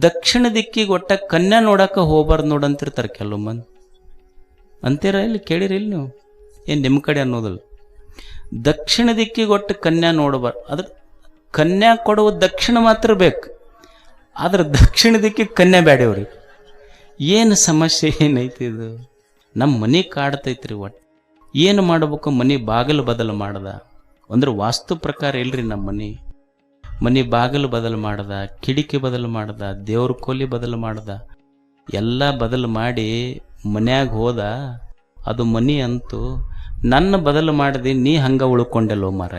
ದಕ್ಷಿಣ ದಿಕ್ಕಿಗೆ ಒಟ್ಟ ಕನ್ಯಾ ನೋಡಕ್ಕೆ ಹೋಗ್ಬಾರ್ದು ನೋಡಂತಿರ್ತಾರೆ ಕೆಲವು ಮಂದಿ ಅಂತೀರ ಇಲ್ಲಿ ಕೇಳಿರಿ ಇಲ್ಲಿ ನೀವು? ಏನು ನಿಮ್ಮ ಕಡೆ ಅನ್ನೋದಲ್ಲ. ದಕ್ಷಿಣ ದಿಕ್ಕಿಗೆ ಒಟ್ಟು ಕನ್ಯಾ ನೋಡಬಾರ್ದು. ಅದ್ರ ಕನ್ಯಾ ಕೊಡುವ ದಕ್ಷಿಣ ಮಾತ್ರ ಬೇಕು. ಆದ್ರೆ ದಕ್ಷಿಣ ದಿಕ್ಕಿಗೆ ಕನ್ಯಾ ಬ್ಯಾಡ್ಯವ್ರಿ ಏನು ಸಮಸ್ಯೆ, ಏನೈತಿ ಇದು? ನಮ್ಮ ಮನೆ ಕಾಡ್ತೈತ್ರಿ ಒಟ್ಟು. ಏನು ಮಾಡ್ಬೇಕು ಮನೆ ಬಾಗಿಲು ಬದಲು ಮಾಡ್ದ? ಅಂದ್ರೆ ವಾಸ್ತು ಪ್ರಕಾರ ಇಲ್ರಿ ನಮ್ಮ ಮನೆ. ಮನೆ ಬಾಗಿಲು ಬದಲು ಮಾಡ್ದ ಕಿಡಿಕಿ ಬದಲು ಮಾಡ್ದ, ದೇವ್ರ ಕೋಲಿ ಬದಲು ಮಾಡ್ದ, ಎಲ್ಲ ಬದಲು ಮಾಡಿ ಮನ್ಯಾಗ ಹೋದ, ಅದು ಮನಿ ಅಂತೂ ನನ್ನ ಬದಲು ಮಾಡಿದೆ ನೀ ಹಂಗ ಉಳ್ಕೊಂಡೆಲ್ಲೋ ಮರ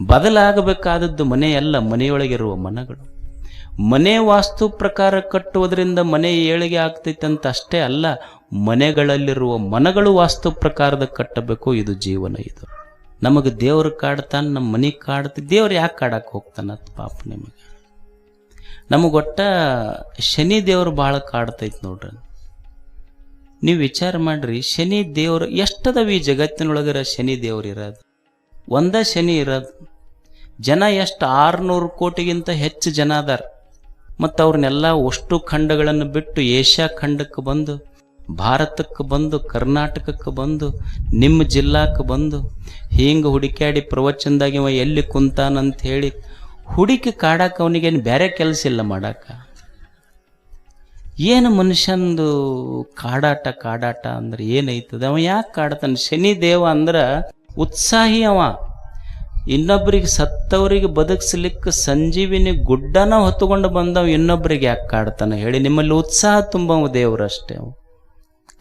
ಬದಲಾಗಬೇಕಾದದ್ದು ಮನೆ ಅಲ್ಲ, ಮನೆಯೊಳಗಿರುವ ಮನಗಳು. ಮನೆ ವಾಸ್ತು ಪ್ರಕಾರ ಕಟ್ಟುವುದರಿಂದ ಮನೆ ಏಳಿಗೆ ಆಗ್ತೈತೆ ಅಂತ ಅಷ್ಟೇ ಅಲ್ಲ, ಮನೆಗಳಲ್ಲಿರುವ ಮನಗಳು ವಾಸ್ತು ಪ್ರಕಾರದ ಕಟ್ಟಬೇಕು, ಇದು ಜೀವನ ಇದು. ನಮಗೆ ದೇವ್ರ ಕಾಡ್ತಾನೆ ನಮ್ಮ ಮನೆ ಕಾಡ್ತ, ದೇವ್ರು ಯಾಕೆ ಕಾಡಕ್ಕೆ ಹೋಗ್ತಾನ ಪಾಪ ನಿಮಗೆ? ನಮಗೊಟ್ಟ ಶನಿ ದೇವ್ರು ಭಾಳ ಕಾಡ್ತೈತೆ ನೋಡ್ರಿ. ನೀವು ವಿಚಾರ ಮಾಡ್ರಿ, ಶನಿ ದೇವ್ರು ಎಷ್ಟದವ ಈ ಜಗತ್ತಿನೊಳಗರ ಶನಿ ದೇವ್ರು ಇರೋದು? ಒಂದ ಶನಿ ಇರೋದು. ಜನ ಎಷ್ಟು ಆರುನೂರು ಕೋಟಿಗಿಂತ ಹೆಚ್ಚು ಜನ ಅದಾರ. ಮತ್ತು ಅವ್ರನ್ನೆಲ್ಲ ಅಷ್ಟು ಖಂಡಗಳನ್ನು ಬಿಟ್ಟು ಏಷ್ಯಾ ಖಂಡಕ್ಕೆ ಬಂದು ಭಾರತಕ್ಕೆ ಬಂದು, ಕರ್ನಾಟಕಕ್ಕೆ ಬಂದು, ನಿಮ್ಮ ಜಿಲ್ಲಾಕ್ಕೆ ಬಂದು, ಹಿಂಗೆ ಹುಡುಕ್ಯಾಡಿ ಪ್ರವಚನದಾಗ ಇವ ಎಲ್ಲಿ ಕುಂತಾನಂತ ಹೇಳಿ ಹುಡುಕಿ ಕಾಡಕ್ಕೆ ಅವನಿಗೇನು ಬೇರೆ ಕೆಲಸ ಇಲ್ಲ ಮಾಡಾಕ. ಏನು ಮನುಷ್ಯಂದು ಕಾಡಾಟ ಕಾಡಾಟ ಅಂದ್ರೆ ಏನೈತದ? ಅವ ಯಾಕೆ ಕಾಡತಾನೆ? ಶನಿ ದೇವ ಅಂದ್ರೆ ಉತ್ಸಾಹಿ ಅವ. ಇನ್ನೊಬ್ಬರಿಗೆ ಸತ್ತವರಿಗೆ ಬದುಕಿಸ್ಲಿಕ್ಕೆ ಸಂಜೀವಿನಿ ಗುಡ್ಡನ ಹೊತ್ತುಕೊಂಡು ಬಂದವ ಇನ್ನೊಬ್ಬರಿಗೆ ಯಾಕೆ ಕಾಡ್ತಾನೆ ಹೇಳಿ. ನಿಮ್ಮಲ್ಲಿ ಉತ್ಸಾಹ ತುಂಬವ ದೇವರಷ್ಟೇ ಅವ.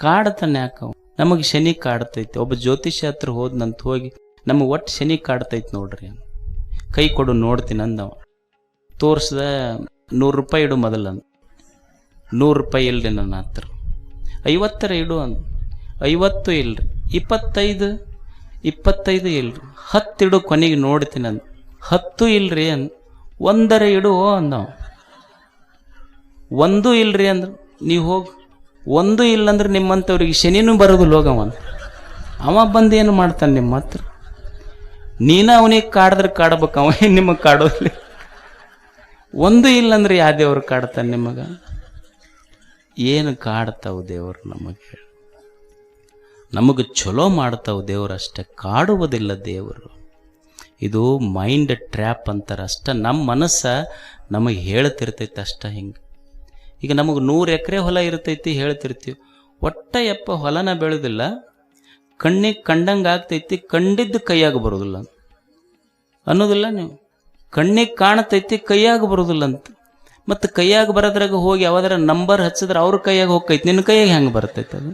ಕಾಡ್ತಾನೆ ಯಾಕವ್ ನಮಗೆ ಶನಿ ಕಾಡ್ತೈತಿ. ಒಬ್ಬ ಜ್ಯೋತಿಷ್ಯ ಹತ್ರ ಹೋದ್ನಂತ ಹೋಗಿ, ನಮಗೆ ಒಟ್ಟು ಶನಿ ಕಾಡ್ತೈತಿ ನೋಡ್ರಿ ಅಂದ. ಕೈ ಕೊಡು ನೋಡ್ತೀನಿ ಅಂದವ. ತೋರಿಸ್ದ ನೂರು ರೂಪಾಯಿ ಇಡು ಮೊದಲಂದ ನೂರು ರೂಪಾಯಿ ಇಲ್ರಿ ನನ್ನ ಹತ್ರ. ಐವತ್ತರ ಇಡು ಅಂದ. ಐವತ್ತು ಇಲ್ರಿ. ಇಪ್ಪತ್ತೈದು ಇಪ್ಪತ್ತೈದು ಇಲ್ರಿ. ಹತ್ತಿಡು ಕೊನೆಗೆ ನೋಡ್ತೀನಿ ಅಂದ. ಹತ್ತು ಇಲ್ರಿ ಅಂದ. ಒಂದರ ಇಡು ಅಂದವ. ಒಂದು ಇಲ್ರಿ ಅಂದ್ರೆ ನೀವು ಹೋಗಿ ಒಂದು ಇಲ್ಲಂದ್ರೆ ನಿಮ್ಮಂಥವ್ರಿಗೆ ಶನಿನೂ ಬರೋದು ಲೋಗವನ್ ಅವ ಬಂದು ಏನು ಮಾಡ್ತಾನೆ ನಿಮ್ಮ ಹತ್ರ? ನೀನ ಅವನಿಗೆ ಕಾಡಿದ್ರೆ ಕಾಡಬೇಕು, ಅವ ನಿಮಗೆ ಕಾಡೋದಿಲ್ಲ. ಒಂದು ಇಲ್ಲಂದ್ರೆ ಯಾವ ದೇವ್ರು ಕಾಡ್ತಾನೆ ನಿಮಗೆ? ಏನು ಕಾಡ್ತಾವ ದೇವರು ನಮಗೆ? ನಮಗೆ ಚಲೋ ಮಾಡ್ತಾವ ದೇವರು ಅಷ್ಟೇ, ಕಾಡುವುದಿಲ್ಲ ದೇವರು. ಇದು ಮೈಂಡ್ ಟ್ರ್ಯಾಪ್ ಅಂತಾರೆ ಅಷ್ಟ ನಮ್ಮ ಮನಸ್ಸ ನಮಗೆ ಹೇಳ್ತಿರ್ತೈತೆ ಅಷ್ಟ ಹಿಂಗೆ. ಈಗ ನಮಗೆ ನೂರು ಎಕರೆ ಹೊಲ ಇರ್ತೈತಿ ಹೇಳ್ತಿರ್ತೀವಿ. ಒಟ್ಟ ಎಪ್ಪ ಹೊಲನ ಬೆಳೆದಿಲ್ಲ, ಕಣ್ಣಿಗೆ ಕಂಡಂಗೆ ಆಗ್ತೈತಿ, ಕಂಡಿದ್ದು ಕೈಯಾಗ ಬರೋದಿಲ್ಲ ಅನ್ನೋದಿಲ್ಲ ನೀವು. ಕಣ್ಣಿಗೆ ಕಾಣತೈತಿ, ಕೈಯಾಗ ಬರೋದಿಲ್ಲ ಅಂತ. ಮತ್ತು ಕೈಯಾಗ ಬರೋದ್ರಾಗ ಹೋಗಿ ಯಾವ್ದಾರ ನಂಬರ್ ಹಚ್ಚಿದ್ರೆ ಅವ್ರ ಕೈಯಾಗ ಹೋಗ್ತೈತಿ ನಿನ್ನ ಕೈಯಾಗ ಹೆಂಗೆ ಬರ್ತೈತೆ ಅದು?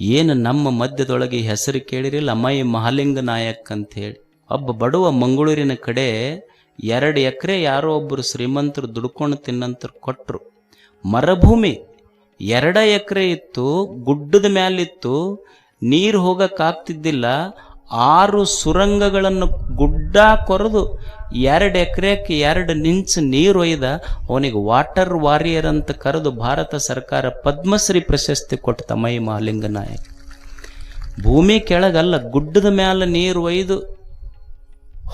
ಏನು ನಮ್ಮ ಮಧ್ಯದೊಳಗೆ ಹೆಸರು ಕೇಳಿರಿಲ್ಲ ಅಮ್ಮಾಯಿ ಮಹಾಲಿಂಗ ನಾಯಕ್ ಅಂತ ಹೇಳಿ. ಒಬ್ಬ ಬಡವ ಮಂಗಳೂರಿನ ಕಡೆ ಎರಡು ಎಕರೆ ಯಾರೋ ಒಬ್ಬರು ಶ್ರೀಮಂತರು ದುಡ್ಕೊಂಡು ತಿನ್ನಂತರು ಕೊಟ್ಟರು ಮರಭೂಮಿ ಎರಡ ಎಕರೆ ಇತ್ತು, ಗುಡ್ಡದ ಮ್ಯಾಲಿತ್ತು, ನೀರು ಹೋಗಕ್ಕಾಗ್ತಿದ್ದಿಲ್ಲ ಆರು ಸುರಂಗಗಳನ್ನು ಗುಡ್ಡ ಕೊರೆದು ಎರಡು ಎಕರೆಕ್ಕೆ ಎರಡು ನಿಂಚು ನೀರು ಒಯ್ದ ಅವನಿಗೆ ವಾಟರ್ ವಾರಿಯರ್ ಅಂತ ಕರೆದು ಭಾರತ ಸರ್ಕಾರ ಪದ್ಮಶ್ರೀ ಪ್ರಶಸ್ತಿ ಕೊಟ್ಟ ತಮ್ಮಯ್ಯ ಮಹಾಲಿಂಗ ಭೂಮಿ ಕೆಳಗಲ್ಲ, ಗುಡ್ಡದ ಮ್ಯಾಲ ನೀರು ಒಯ್ದು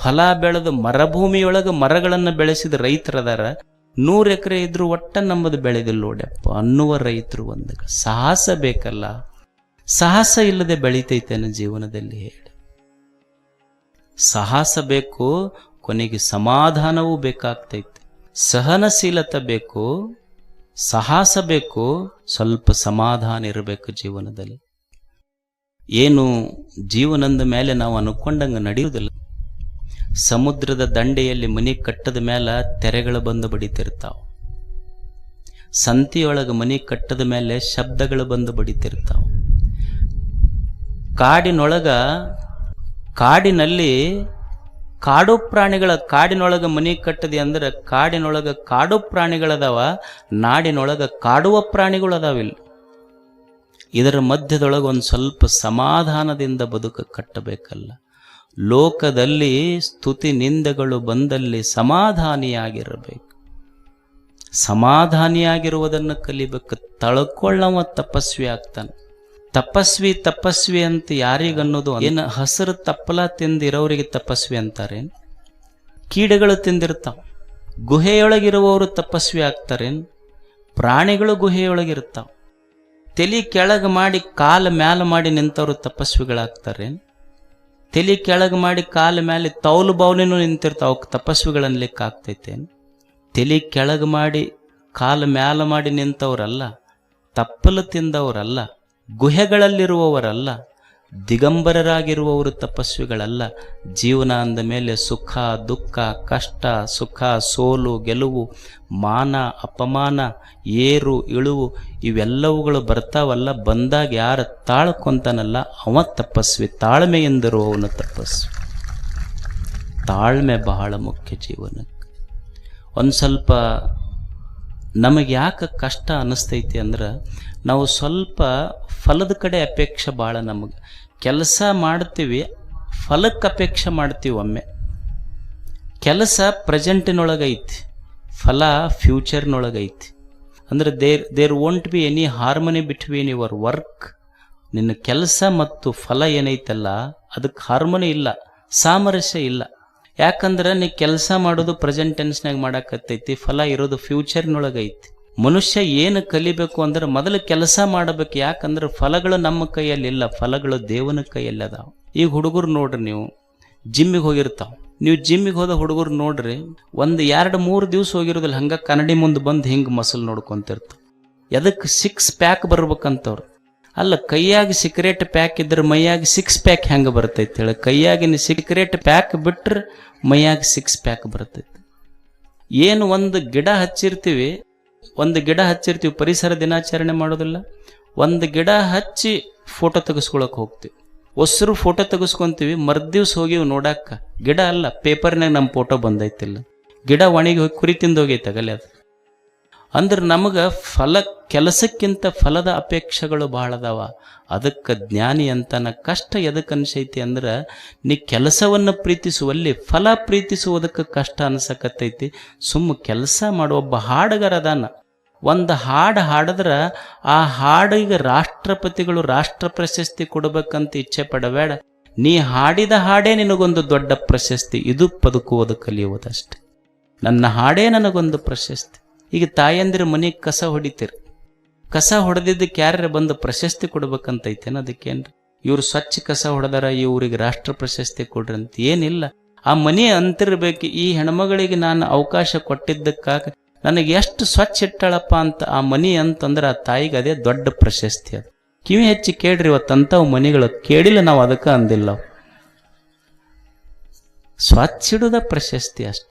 ಹೊಲ ಬೆಳೆದು ಮರಭೂಮಿಯೊಳಗೆ ಮರಗಳನ್ನು ಬೆಳೆಸಿದ ರೈತರದಾರ ನೂರು ಎಕರೆ ಇದ್ರು ಒಟ್ಟ ನಮ್ಮದು ಬೆಳೆದಿಲ್ಲ ನೋಡ್ಯಪ್ಪ ಅನ್ನುವ ರೈತರು ಒಂದು ಸಾಹಸ ಬೇಕಲ್ಲ. ಸಾಹಸ ಇಲ್ಲದೆ ಬೆಳಿತೈತೇನ ಜೀವನದಲ್ಲಿ ಹೇಳಿ. ಸಾಹಸ ಬೇಕು, ಕೊನೆಗೆ ಸಮಾಧಾನವೂ ಬೇಕಾಗ್ತೈತೆ. ಸಹನಶೀಲತೆ ಬೇಕು, ಸಾಹಸ ಬೇಕು, ಸ್ವಲ್ಪ ಸಮಾಧಾನ ಇರಬೇಕು ಜೀವನದಲ್ಲಿ. ಏನು ಜೀವನದ ಮೇಲೆ ನಾವು ಅನ್ಕೊಂಡಂಗೆ ನಡೆಯುವುದಿಲ್ಲ. ಸಮುದ್ರದ ದಂಡೆಯಲ್ಲಿ ಮನೆ ಕಟ್ಟದ ಮೇಲೆ ತೆರೆಗಳು ಬಂದು ಬಡಿತಿರ್ತಾವ. ಸಂತಿಯೊಳಗೆ ಮನೆ ಕಟ್ಟದ ಮೇಲೆ ಶಬ್ದಗಳು ಬಂದು ಬಡಿತಿರ್ತಾವ. ಕಾಡಿನೊಳಗ, ಕಾಡಿನಲ್ಲಿ ಕಾಡು ಪ್ರಾಣಿಗಳ, ಕಾಡಿನೊಳಗ ಮನೆ ಕಟ್ಟದೆ ಅಂದ್ರೆ ಕಾಡಿನೊಳಗ ಕಾಡು ಪ್ರಾಣಿಗಳದಾವ, ನಾಡಿನೊಳಗೆ ಕಾಡುವ ಪ್ರಾಣಿಗಳು ಇಲ್ಲಿ. ಇದರ ಮಧ್ಯದೊಳಗೆ ಒಂದು ಸ್ವಲ್ಪ ಸಮಾಧಾನದಿಂದ ಬದುಕು ಕಟ್ಟಬೇಕಲ್ಲ. ಲೋಕದಲ್ಲಿ ಸ್ತುತಿ ನಿಂದೆಗಳು ಬಂದಲ್ಲಿ ಸಮಾಧಾನಿಯಾಗಿರಬೇಕು. ಸಮಾಧಾನಿಯಾಗಿರುವುದನ್ನು ಕಲಿಬೇಕು. ತಳ್ಕೊಳ್ಳವ ತಪಸ್ವಿ ಆಗ್ತಾನೆ. ತಪಸ್ವಿ ತಪಸ್ವಿ ಅಂತ ಯಾರಿಗನ್ನೋದು? ಏನು ಹಸಿರು ತಪ್ಪಲ ತಿಂದಿರೋರಿಗೆ ತಪಸ್ವಿ ಅಂತಾರೆ ಕೀಡೆಗಳು ತಿಂದಿರ್ತಾವೆ. ಗುಹೆಯೊಳಗಿರುವವರು ತಪಸ್ವಿ ಆಗ್ತಾರೇನು? ಪ್ರಾಣಿಗಳು ಗುಹೆಯೊಳಗಿರ್ತಾವೆ. ತಲೆ ಕೆಳಗೆ ಮಾಡಿ, ಕಾಲ ಮ್ಯಾಲ ಮಾಡಿ ನಿಂತವರು ತಪಸ್ವಿಗಳಾಗ್ತಾರೇನು? ತಲೆ ಕೆಳಗೆ ಮಾಡಿ ಕಾಲ ಮೇಲೆ ತೌಲು ಬೌಲಿನು ನಿಂತಿರ್ತಾವ. ಅವಕ್ಕೆ ತಪಸ್ವಿಗಳನ್ಲಿಕ್ಕೆ ಆಗ್ತೈತೆ ತಲೆ ಕೆಳಗೆ ಮಾಡಿ ಕಾಲ ಮ್ಯಾಲ ಮಾಡಿ ನಿಂತವರಲ್ಲ, ತಪ್ಪಲು ತಿಂದವರಲ್ಲ, ಗುಹೆಗಳಲ್ಲಿರುವವರಲ್ಲ ದಿಗಂಬರರಾಗಿರುವವರು ತಪಸ್ವಿಗಳಲ್ಲ. ಜೀವನ ಅಂದ ಮೇಲೆ ಸುಖ, ದುಃಖ, ಕಷ್ಟ, ಸುಖ, ಸೋಲು, ಗೆಲುವು, ಮಾನ, ಅಪಮಾನ, ಏರು, ಇಳುವು ಇವೆಲ್ಲವುಗಳು ಬರ್ತಾವಲ್ಲ. ಬಂದಾಗ ಯಾರು ತಾಳ್ಕೊಂತಾನಲ್ಲ? ಅವ ತಪಸ್ವಿ. ತಾಳ್ಮೆಯಿಂದಿರುವವನು ತಪಸ್ವಿ. ತಾಳ್ಮೆ ಬಹಳ ಮುಖ್ಯ ಜೀವನಕ್ಕೆ. ಒಂದು ಸ್ವಲ್ಪ ನಮಗೆ ಯಾಕೆ ಕಷ್ಟ ಅನ್ನಿಸ್ತೈತಿ ಅಂದ್ರೆ ನಾವು ಸ್ವಲ್ಪ ಫಲದ ಕಡೆ ಅಪೇಕ್ಷೆ ಭಾಳ ನಮಗೆ. ಕೆಲಸ ಮಾಡ್ತೀವಿ, ಫಲಕ್ಕೆ ಅಪೇಕ್ಷೆ ಮಾಡ್ತೀವಿ ಒಮ್ಮೆ. ಕೆಲಸ ಪ್ರೆಸೆಂಟಿನೊಳಗೈತಿ ಫಲ ಫ್ಯೂಚರ್ನೊಳಗೈತಿ. ಅಂದ್ರೆ there there won't be any harmony between your work ನಿನ್ನ ಕೆಲಸ ಮತ್ತು ಫಲ ಏನೈತಲ್ಲ ಅದಕ್ಕೆ ಹಾರ್ಮನಿ ಇಲ್ಲ, ಸಾಮರಸ್ಯ ಇಲ್ಲ. ಯಾಕಂದ್ರೆ ನೀ ಕೆಲಸ ಮಾಡೋದು ಪ್ರೆಸೆಂಟ್ ಟೆನ್ಸ್ನಾಗ ಮಾಡಾಕತ್ತೈತಿ, ಫಲ ಇರೋದು ಫ್ಯೂಚರ್ನೊಳಗೈತಿ ಮನುಷ್ಯ ಏನು ಕಲಿಬೇಕು ಅಂದ್ರೆ ಮೊದಲು ಕೆಲಸ ಮಾಡಬೇಕು, ಯಾಕಂದ್ರೆ ಫಲಗಳು ನಮ್ಮ ಕೈಯಲ್ಲಿ ಇಲ್ಲ, ಫಲಗಳು ದೇವನ ಕೈಯಲ್ಲಿ ಅದಾವ. ಈಗ ಹುಡುಗರು ನೋಡ್ರಿ ನೀವು ಜಿಮ್ಮಿಗೆ ಹೋಗಿರ್ತಾವ. ನೀವು ಜಿಮ್ಮಿಗೆ ಹೋದ ಹುಡುಗರು ನೋಡ್ರಿ, ಒಂದು ಎರಡು ಮೂರು ದಿವಸ ಹೋಗಿರೋದಿಲ್ಲ, ಹಂಗ ಕನ್ನಡಿ ಮುಂದೆ ಬಂದು ಹಿಂಗೆ ಮಸಲ್ ನೋಡ್ಕೊಂತಿರ್ತಾವ. ಎದಕ್ಕೆ ಸಿಕ್ಸ್ ಪ್ಯಾಕ್ ಬರ್ಬೇಕಂತವ್ರು? ಅಲ್ಲ, ಕೈಯಾಗಿ ಸಿಕ್ರೇಟ್ ಪ್ಯಾಕ್ ಇದ್ರೆ ಮೈಯಾಗಿ ಸಿಕ್ಸ್ ಪ್ಯಾಕ್ ಹೆಂಗೆ ಬರ್ತೈತೆ ಹೇಳಿ? ಕೈಯಾಗಿನ ಸಿಕ್ರೇಟ್ ಪ್ಯಾಕ್ ಬಿಟ್ರೆ ಮೈಯಾಗಿ ಸಿಕ್ಸ್ ಪ್ಯಾಕ್ ಬರ್ತೈತೆ. ಏನು ಒಂದು ಗಿಡ ಹಚ್ಚಿರ್ತೀವಿ, ಒಂದು ಗಿಡ ಹಚ್ಚಿರ್ತೀವಿ, ಪರಿಸರ ದಿನಾಚರಣೆ ಮಾಡೋದಿಲ್ಲ. ಒಂದು ಗಿಡ ಹಚ್ಚಿ ಫೋಟೋ ತೆಗೆಸ್ಕೊಳಕ್ಕೆ ಹೋಗ್ತೀವಿ. ಒಸರು ಫೋಟೋ ತೆಗೆಸ್ಕೊಂತೀವಿ ಮರ್ದಿವ್ಸ ಹೋಗಿವಿ ನೋಡಾಕ. ಗಿಡ ಅಲ್ಲ ಪೇಪರ್ನಾಗ ನಮ್ಮ ಫೋಟೋ ಬಂದೈತಿಲ್ಲ. ಗಿಡ ಒಣಗಿ ಹೋಗಿ ಕುರಿ ತಿಂದು ಹೋಗೈತೆ ಅದು ಅಂದ್ರೆ ನಮಗೆ ಫಲ, ಕೆಲಸಕ್ಕಿಂತ ಫಲದ ಅಪೇಕ್ಷೆಗಳು ಭಾಳ ಅದಾವ ಅದಕ್ಕೆ ಜ್ಞಾನಿ ಅಂತನ ಕಷ್ಟ ಎದಕ್ಕೆ ಅನಿಸೈತಿ ಅಂದ್ರೆ, ನೀ ಕೆಲಸವನ್ನು ಪ್ರೀತಿಸುವಲ್ಲಿ ಫಲ ಪ್ರೀತಿಸುವುದಕ್ಕೆ ಕಷ್ಟ ಅನ್ಸಕತ್ತೈತಿ. ಸುಮ್ಮ ಕೆಲಸ ಮಾಡುವ ಒಬ್ಬ ಹಾಡುಗಾರ ಅದಾನ. ಒಂದು ಹಾಡು ಹಾಡಿದ್ರೆ, ಆ ಹಾಡಿಗೆ ರಾಷ್ಟ್ರಪತಿಗಳು ರಾಷ್ಟ್ರ ಪ್ರಶಸ್ತಿ ಕೊಡಬೇಕಂತ ಇಚ್ಛೆ ಪಡಬೇಡ. ನೀ ಹಾಡಿದ ಹಾಡೇ ನಿನಗೊಂದು ದೊಡ್ಡ ಪ್ರಶಸ್ತಿ. ಇದು ಬದುಕುವುದು ಕಲಿಯುವುದಷ್ಟೆ. ನನ್ನ ಹಾಡೇ ನನಗೊಂದು ಪ್ರಶಸ್ತಿ. ಈಗ ತಾಯಂದಿರ ಮನೆಗೆ ಕಸ ಹೊಡಿತೀರಿ. ಕಸ ಹೊಡೆದಿದ್ದಕ್ಕೆ ಯಾರ್ಯಾರ ಬಂದು ಪ್ರಶಸ್ತಿ ಕೊಡ್ಬೇಕಂತೈತೇನ ಅದಕ್ಕೇನ್ರಿ? ಇವ್ರು ಸ್ವಚ್ಛ ಕಸ ಹೊಡೆದಾರ ಇವ್ರಿಗೆ ರಾಷ್ಟ್ರ ಪ್ರಶಸ್ತಿ ಕೊಡ್ರಿ ಅಂತ ಏನಿಲ್ಲ. ಆ ಮನೆ ಅಂತಿರ್ಬೇಕು, ಈ ಹೆಣ್ಮಗಳಿಗೆ ನಾನು ಅವಕಾಶ ಕೊಟ್ಟಿದ್ದಕ್ಕಾಗ ನನಗೆ ಎಷ್ಟು ಸ್ವಚ್ಛ ಇಟ್ಟಾಳಪ್ಪ ಅಂತ ಆ ಮನೆ ಅಂತಂದ್ರೆ ಆ ತಾಯಿಗೆ ಅದೇ ದೊಡ್ಡ ಪ್ರಶಸ್ತಿ ಅದು. ಕಿವಿ ಹೆಚ್ಚಿ ಕೇಳ್ರಿ ಇವತ್ತಂಥವು ಮನೆಗಳು ಕೇಳಿಲ್ಲ ನಾವು ಅದಕ್ಕೆ ಅಂದಿಲ್ಲ. ಸ್ವಚ್ಛ ಇಡುದ ಪ್ರಶಸ್ತಿ ಅಷ್ಟೆ.